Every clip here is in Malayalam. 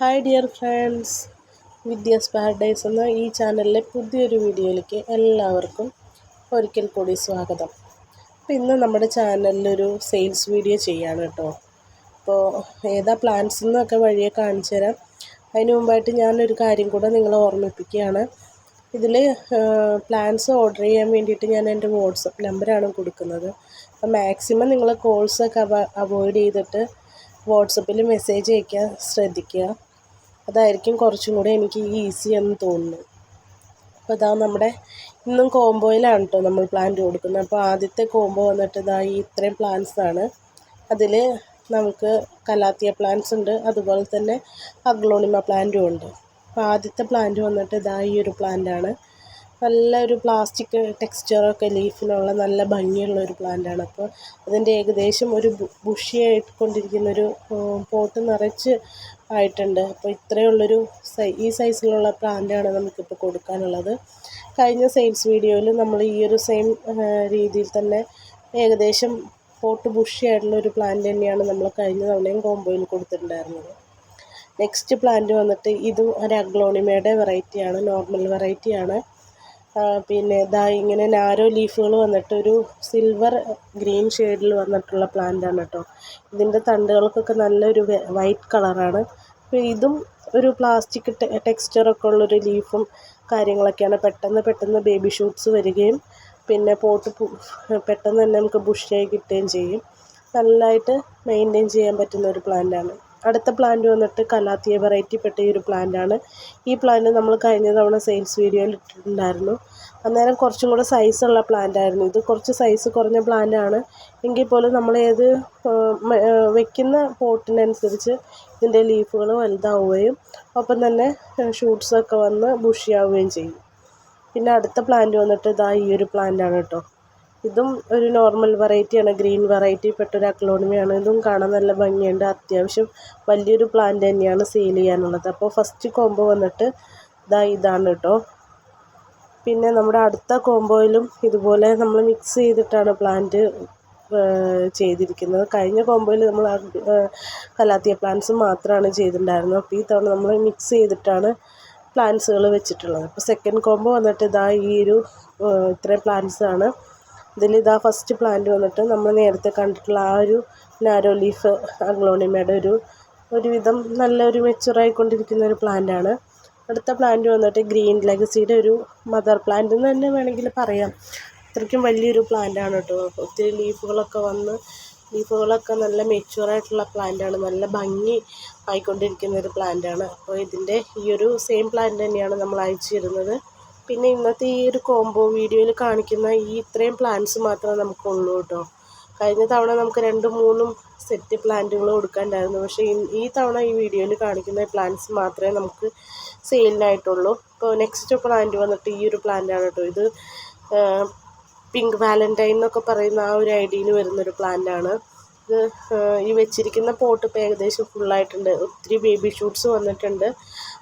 Hi dear friends Vidya's paradise എന്ന ഈ ചാനലിലെ പുതിയൊരു വീഡിയോയിലേക്ക് എല്ലാവർക്കും ഒരിക്കൽ കൂടി സ്വാഗതം. അപ്പോൾ ഇന്ന് നമ്മുടെ ചാനലിലൊരു സെയിൽസ് വീഡിയോ ചെയ്യാണ് കേട്ടോ. അപ്പോൾ ഏതാ പ്ലാൻസ് എന്നൊക്കെ വഴിയെ കാണിച്ചു തരാം. അതിന് മുമ്പായിട്ട് ഞാനൊരു കാര്യം കൂടെ നിങ്ങളെ ഓർമ്മിപ്പിക്കുകയാണ്. ഇതിൽ പ്ലാൻസ് ഓർഡർ ചെയ്യാൻ വേണ്ടിയിട്ട് ഞാൻ എന്റെ വാട്സപ്പ് നമ്പറാണ് കൊടുക്കുന്നത്. അപ്പോൾ മാക്സിമം നിങ്ങളെ കോൾസൊക്കെ അവോയ്ഡ് ചെയ്തിട്ട് വാട്സപ്പിൽ മെസ്സേജ് അയക്കാൻ ശ്രദ്ധിക്കുക. അതായിരിക്കും കുറച്ചും കൂടെ എനിക്ക് ഈസി എന്ന് തോന്നുന്നു അപ്പോൾ ഇതാ നമ്മുടെ ഇന്നും കോംബോയിലാണ് കേട്ടോ നമ്മൾ പ്ലാന്റ് കൊടുക്കുന്നത്. അപ്പോൾ ആദ്യത്തെ കോംബോ വന്നിട്ട് ഇതാ ഈ ഇത്രയും പ്ലാന്റ്സാണ് അതിൽ നമുക്ക് കലാത്തിയ പ്ലാന്റ്സ് ഉണ്ട്. അതുപോലെ തന്നെ അഗ്ലോണിമ പ്ലാന്റും ഉണ്ട്. അപ്പോൾ ആദ്യത്തെ പ്ലാന്റ് വന്നിട്ട് ഇതാ ഈ ഒരു പ്ലാന്റാണ് നല്ലൊരു പ്ലാസ്റ്റിക് ടെക്സ്ചറൊക്കെ ലീഫിനുള്ള നല്ല ഭംഗിയുള്ള ഒരു പ്ലാന്റാണ് അപ്പോൾ അതിന്റെ ഏകദേശം ഒരു ബുഷിയായിട്ട് കൊണ്ടിരിക്കുന്ന ഒരു പോട്ട് നിറച്ച് ആയിട്ടുണ്ട്. അപ്പോൾ ഇത്രയുള്ളൊരു സൈ ഈ സൈസിലുള്ള പ്ലാന്റാണ് നമുക്കിപ്പോൾ കൊടുക്കാനുള്ളത്. കഴിഞ്ഞ സെയിൽസ് വീഡിയോയിൽ നമ്മൾ ഈ ഒരു സെയിം രീതിയിൽ തന്നെ ഏകദേശം പോട്ട് ബുഷി ആയിട്ടുള്ള ഒരു പ്ലാന്റ് തന്നെയാണ് നമ്മൾ കഴിഞ്ഞ തവണയും കോംബോയിൽ കൊടുത്തിട്ടുണ്ടായിരുന്നത്. നെക്സ്റ്റ് പ്ലാന്റ് വന്നിട്ട് ഇതും ഒരു അഗ്ലോണിമയുടെ വെറൈറ്റിയാണ് നോർമൽ വെറൈറ്റിയാണ് പിന്നെ ഇതാ ഇങ്ങനെ നാരോ ലീഫുകൾ വന്നിട്ട് ഒരു സിൽവർ ഗ്രീൻ ഷെയ്ഡിൽ വന്നിട്ടുള്ള പ്ലാന്റ് ആണ് കേട്ടോ ഇതിന്റെ തണ്ടുകൾക്കൊക്കെ നല്ലൊരു വൈറ്റ് കളറാണ് ഇതും ഒരു പ്ലാസ്റ്റിക് ടെക്സ്ചറൊക്കെ ഉള്ളൊരു ലീഫും കാര്യങ്ങളൊക്കെയാണ്. പെട്ടെന്ന് പെട്ടെന്ന് ബേബി ഷൂട്ട്സ് വരികയും പിന്നെ പോട്ട് പെട്ടെന്ന് തന്നെ നമുക്ക് ബുഷിയായി കിട്ടുകയും ചെയ്യും. നല്ലതായിട്ട് മെയിന്റെയിൻ ചെയ്യാൻ പറ്റുന്ന ഒരു പ്ലാന്റാണ് അടുത്ത പ്ലാന്റ് വന്നിട്ട് കലാത്തിയ വെറൈറ്റിപ്പെട്ട ഈ ഒരു പ്ലാന്റാണ് ഈ പ്ലാന്റ് നമ്മൾ കഴിഞ്ഞ തവണ സെയിൽസ് വീഡിയോയിൽ ഇട്ടിട്ടുണ്ടായിരുന്നു. അന്നേരം കുറച്ചും കൂടെ സൈസുള്ള പ്ലാന്റ് ആയിരുന്നു ഇത്. കുറച്ച് സൈസ് കുറഞ്ഞ പ്ലാന്റാണ് എങ്കിൽ പോലും നമ്മൾ ഏത് വെക്കുന്ന പോട്ടിനനുസരിച്ച് ഇതിന്റെ ലീഫുകൾ വലുതാവുകയും ഒപ്പം തന്നെ ഷൂട്ട്സൊക്കെ വന്ന് ബുഷിയാവുകയും ചെയ്യും. പിന്നെ അടുത്ത പ്ലാന്റ് വന്നിട്ട് ഇതാ ഈ ഒരു പ്ലാന്റ് ആണ് കേട്ടോ. ഇതും ഒരു നോർമൽ വെറൈറ്റിയാണ് ഗ്രീൻ വെറൈറ്റി പെട്ടൊരു അക്ലോണിമയാണ് ഇതും കാണാൻ നല്ല ഭംഗിയുണ്ട്. അത്യാവശ്യം വലിയൊരു പ്ലാന്റ് തന്നെയാണ് സെയിൽ ചെയ്യാനുള്ളത്. അപ്പോൾ ഫസ്റ്റ് കോംബോ വന്നിട്ട് ഇതാ ഇതാണ് കേട്ടോ. പിന്നെ നമ്മുടെ അടുത്ത കോംബോയിലും ഇതുപോലെ നമ്മൾ മിക്സ് ചെയ്തിട്ടാണ് പ്ലാന്റ് ചെയ്തിരിക്കുന്നത്. കഴിഞ്ഞ കോമ്പോയിൽ നമ്മൾ കലാത്തിയ പ്ലാന്റ്സ് മാത്രമാണ് ചെയ്തിട്ടുണ്ടായിരുന്നത്. അപ്പോൾ ഈ തവണ നമ്മൾ മിക്സ് ചെയ്തിട്ടാണ് പ്ലാന്റ്സുകൾ വെച്ചിട്ടുള്ളത്. അപ്പോൾ സെക്കൻഡ് കോമ്പോ വന്നിട്ട് ഇതാ ഈ ഒരു ഇത്രയും പ്ലാന്റ്സ് ആണ്. ഇതിൽ ഇതാ ഫസ്റ്റ് പ്ലാന്റ് വന്നിട്ട് നമ്മൾ നേരത്തെ കണ്ടിട്ടുള്ള ആ ഒരു നാരോ ലീഫ് അഗ്ലോണിമയുടെ ഒരു ഒരുവിധം നല്ലൊരു മെച്ചുറായിക്കൊണ്ടിരിക്കുന്ന ഒരു പ്ലാന്റ് ആണ്. അടുത്ത പ്ലാന്റ് വന്നിട്ട് ഗ്രീൻ ലെഗസിയുടെ ഒരു മദർ പ്ലാന്റ് എന്ന് തന്നെ വേണമെങ്കിൽ പറയാം. അത്രയ്ക്കും വലിയൊരു പ്ലാന്റ് ആണ് കേട്ടോ. ഒത്തിരി ലീഫുകളൊക്കെ വന്ന് ലീഫുകളൊക്കെ നല്ല മെച്യൂർ പ്ലാന്റ് ആണ് നല്ല ഭംഗി ആയിക്കൊണ്ടിരിക്കുന്ന ഒരു പ്ലാന്റ് ആണ് അപ്പോൾ ഇതിന്റെ ഈ ഒരു സെയിം പ്ലാന്റ് തന്നെയാണ് നമ്മൾ അയച്ചു തരുന്നത് പിന്നെ ഇന്നത്തെ ഈ ഒരു കോംബോ വീഡിയോയിൽ കാണിക്കുന്ന ഈ ഇത്രയും പ്ലാന്റ്സ് മാത്രമേ നമുക്കുള്ളൂ കേട്ടോ. കഴിഞ്ഞ തവണ നമുക്ക് രണ്ടും മൂന്നും സെറ്റ് പ്ലാന്റുകൾ കൊടുക്കാനുണ്ടായിരുന്നു. പക്ഷേ ഈ തവണ ഈ വീഡിയോയിൽ കാണിക്കുന്ന പ്ലാന്റ്സ് മാത്രമേ നമുക്ക് സെയിലിനായിട്ടുള്ളൂ. ഇപ്പോൾ നെക്സ്റ്റ് പ്ലാന്റ് വന്നിട്ട് ഈ ഒരു പ്ലാന്റാണ് കേട്ടോ. ഇത് പിങ്ക് വാലന്റൈൻ എന്നൊക്കെ പറയുന്ന ആ ഒരു ഐഡിയയിൽ വരുന്നൊരു പ്ലാന്റാണ്. ഇത് ഈ വെച്ചിരിക്കുന്ന പോട്ട് ഇപ്പോൾ ഏകദേശം ഫുള്ളായിട്ടുണ്ട്. ഒത്തിരി ബേബി ഷൂട്ട്സ് വന്നിട്ടുണ്ട്.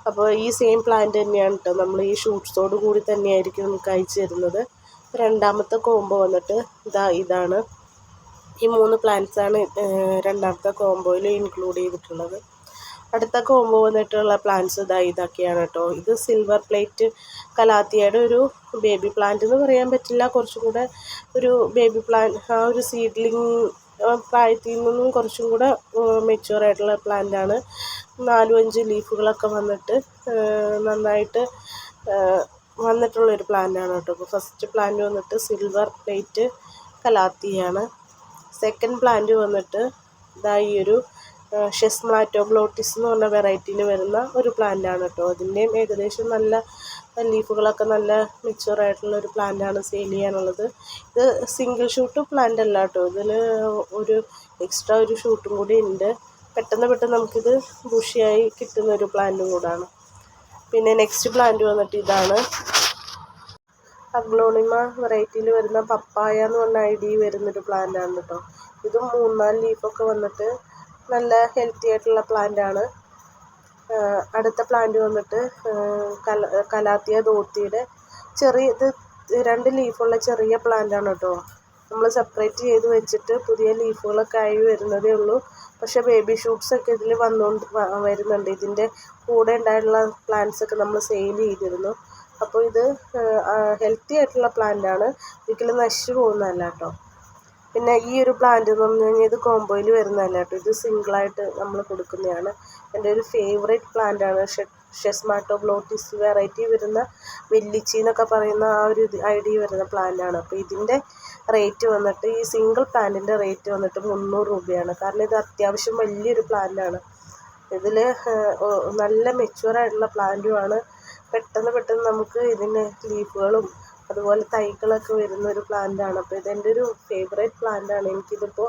അപ്പോൾ ഈ സെയിം പ്ലാന്റ് തന്നെയാണ് കേട്ടോ നമ്മൾ ഈ ഷൂട്ട്സോട് കൂടി തന്നെയായിരിക്കും നമുക്ക് അയച്ചു തരുന്നത്. രണ്ടാമത്തെ കോംബോ വന്നിട്ട് ഇതാ ഇതാണ്. ഈ മൂന്ന് പ്ലാന്റ്സാണ് രണ്ടാമത്തെ കോംബോയിൽ ഇൻക്ലൂഡ് ചെയ്തിട്ടുള്ളത്. അടുത്ത കോംബോ വന്നിട്ടുള്ള പ്ലാന്റ്സ് ഇതാ ഇതൊക്കെയാണ് കേട്ടോ. ഇത് സിൽവർ പ്ലേറ്റ് കലാത്തിയയുടെ ഒരു ബേബി പ്ലാന്റ് എന്ന് പറയാൻ പറ്റില്ല. കുറച്ചും കൂടെ ഒരു ബേബി പ്ലാന്റ് ആ ഒരു സീഡ്ലിംഗ് പ്രായത്തിൽ നിന്നും കുറച്ചും കൂടെ മെച്യൂർ ആയിട്ടുള്ള പ്ലാന്റാണ് നാലും അഞ്ച് ലീഫുകളൊക്കെ വന്നിട്ട് നന്നായിട്ട് വന്നിട്ടുള്ളൊരു പ്ലാന്റാണ് കേട്ടോ. അപ്പോൾ ഫസ്റ്റ് പ്ലാന്റ് വന്നിട്ട് സിൽവർ പ്ലേറ്റ് കലാത്തിയാണ്. സെക്കൻഡ് പ്ലാന്റ് വന്നിട്ട് ഇതാ ഈ ഒരു ഷെസ്മാറ്റോഗ്ലോട്ടിസ് എന്ന് പറഞ്ഞ വെറൈറ്റിയിൽ വരുന്ന ഒരു പ്ലാന്റാണ് കേട്ടോ അതിന്റെയും ഏകദേശം നല്ല ലീഫുകളൊക്കെ നല്ല മെച്യൂർ ആയിട്ടുള്ള ഒരു പ്ലാന്റാണ് സെയിൽ ചെയ്യാനുള്ളത്. ഇത് സിംഗിൾ ഷൂട്ട് പ്ലാന്റ് അല്ല കേട്ടോ ഇതിൽ ഒരു എക്സ്ട്രാ ഒരു ഷൂട്ടും കൂടി ഉണ്ട് പെട്ടെന്ന് പെട്ടെന്ന് നമുക്കിത് ബുഷിയായി കിട്ടുന്ന ഒരു പ്ലാന്റും കൂടാണ്. പിന്നെ നെക്സ്റ്റ് പ്ലാന്റ് വന്നിട്ട് ഇതാണ് അഗ്ലോണിമ വെറൈറ്റിയിൽ വരുന്ന പപ്പായ എന്ന് പറഞ്ഞ ഐ ഡി വരുന്നൊരു പ്ലാന്റാണ് കേട്ടോ ഇതും മൂന്നാൽ ലീഫൊക്കെ വന്നിട്ട് നല്ല ഹെൽത്തി ആയിട്ടുള്ള പ്ലാന്റ് ആണ്. അടുത്ത പ്ലാന്റ് വന്നിട്ട് കല കലാത്തിയ ധോത്തിയുടെ ചെറിയ ഇത് രണ്ട് ലീഫുള്ള ചെറിയ പ്ലാന്റ് ആണ് കേട്ടോ. നമ്മൾ സെപ്പറേറ്റ് ചെയ്ത് വെച്ചിട്ട് പുതിയ ലീഫുകളൊക്കെ ആയി വരുന്നതേ ഉള്ളൂ. പക്ഷേ ബേബി ഷൂട്ട്സ് ഒക്കെ ഇതിൽ വന്നുകൊണ്ട് വരുന്നുണ്ട്. ഇതിന്റെ കൂടെ ഉണ്ടായിട്ടുള്ള പ്ലാന്റ്സ് ഒക്കെ നമ്മൾ സെയിൽ ചെയ്തിരുന്നു. അപ്പോൾ ഇത് ഹെൽത്തി ആയിട്ടുള്ള പ്ലാന്റ് ആണ്. ഒരിക്കലും നശിച്ചു പോകുന്നതല്ല കേട്ടോ. പിന്നെ ഈ ഒരു പ്ലാന്റ് എന്ന് പറഞ്ഞു കഴിഞ്ഞാൽ ഇത് കോമ്പോയിൽ വരുന്നതല്ല കേട്ടോ ഇത് സിംഗിളായിട്ട് നമ്മൾ കൊടുക്കുന്നതാണ്. എന്റെ ഒരു ഫേവറേറ്റ് പ്ലാന്റ് ആണ് ഷെസ്മാറ്റോ ബ്ലോട്ടിസ് വെറൈറ്റി വരുന്ന വെല്ലിച്ചി എന്നൊക്കെ പറയുന്ന ആ ഒരു ഐഡിയ വരുന്ന പ്ലാന്റ് ആണ്. അപ്പോൾ ഇതിന്റെ റേറ്റ് വന്നിട്ട് ഈ സിംഗിൾ പ്ലാന്റിന്റെ റേറ്റ് വന്നിട്ട് മുന്നൂറ് രൂപയാണ്. കാരണം ഇത് അത്യാവശ്യം വലിയൊരു പ്ലാന്റാണ് ഇതിൽ നല്ല മെച്യൂർ ആയിട്ടുള്ള പ്ലാന്റുമാണ് പെട്ടെന്ന് പെട്ടെന്ന് നമുക്ക് ഇതിന് ലീഫുകളും അതുപോലെ തൈകളൊക്കെ വരുന്ന ഒരു പ്ലാന്റ് ആണ്. അപ്പോൾ ഇതെന്റെ ഒരു ഫേവറേറ്റ് പ്ലാന്റ് ആണ്. എനിക്കിതിപ്പോൾ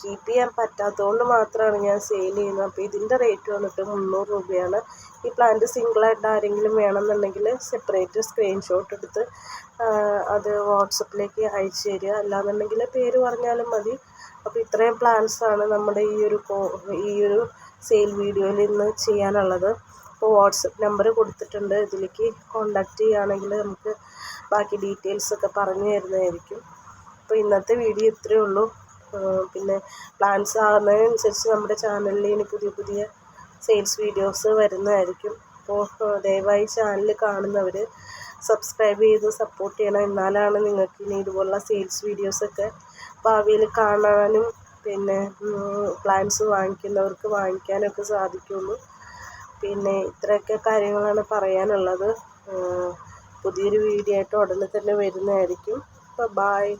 കീപ്പ് ചെയ്യാൻ പറ്റാത്തതുകൊണ്ട് മാത്രമാണ് ഞാൻ സെയിൽ ചെയ്യുന്നത്. അപ്പോൾ ഇതിന്റെ റേറ്റ് വന്നിട്ട് മുന്നൂറ് രൂപയാണ്. ഈ പ്ലാന്റ് സിംഗിളായിട്ട് ആരെങ്കിലും വേണമെന്നുണ്ടെങ്കിൽ സെപ്പറേറ്റ് സ്ക്രീൻഷോട്ട് എടുത്ത് അത് വാട്സപ്പിലേക്ക് അയച്ചു തരിക. അല്ലാന്നുണ്ടെങ്കിൽ പേര് പറഞ്ഞാലും മതി. അപ്പോൾ ഇത്രയും പ്ലാൻസാണ് നമ്മുടെ ഈ ഒരു ഈ ഒരു സെയിൽ വീഡിയോയിൽ ഇന്ന് ചെയ്യാനുള്ളത്. അപ്പോൾ വാട്സപ്പ് നമ്പർ കൊടുത്തിട്ടുണ്ട്. ഇതിലേക്ക് കോണ്ടാക്റ്റ് ചെയ്യുകയാണെങ്കിൽ നമുക്ക് ബാക്കി ഡീറ്റെയിൽസൊക്കെ പറഞ്ഞു തരുന്നതായിരിക്കും. അപ്പോൾ ഇന്നത്തെ വീഡിയോ ഇത്രയേ ഉള്ളൂ. പിന്നെ പ്ലാൻസ് ആകുന്നതിനനുസരിച്ച് നമ്മുടെ ചാനലിൽ ഇനി പുതിയ പുതിയ സെയിൽസ് വീഡിയോസ് വരുന്നതായിരിക്കും. അപ്പോൾ ദയവായി ചാനൽ കാണുന്നവർ സബ്സ്ക്രൈബ് ചെയ്ത് സപ്പോർട്ട് ചെയ്യണം. എന്നാലാണ് നിങ്ങൾക്ക് ഇനി ഇതുപോലുള്ള സെയിൽസ് വീഡിയോസൊക്കെ ഭാവിയിൽ കാണാനും പിന്നെ പ്ലാൻസ് വാങ്ങിക്കുന്നവർക്ക് വാങ്ങിക്കാനൊക്കെ സാധിക്കുള്ളൂ. പിന്നെ ഇത്രയൊക്കെ കാര്യങ്ങളാണ് പറയാനുള്ളത്. പുതിയൊരു വീഡിയോ ആയിട്ട് ഉടനെ തന്നെ വരുന്നതായിരിക്കും. അപ്പോൾ ബായ്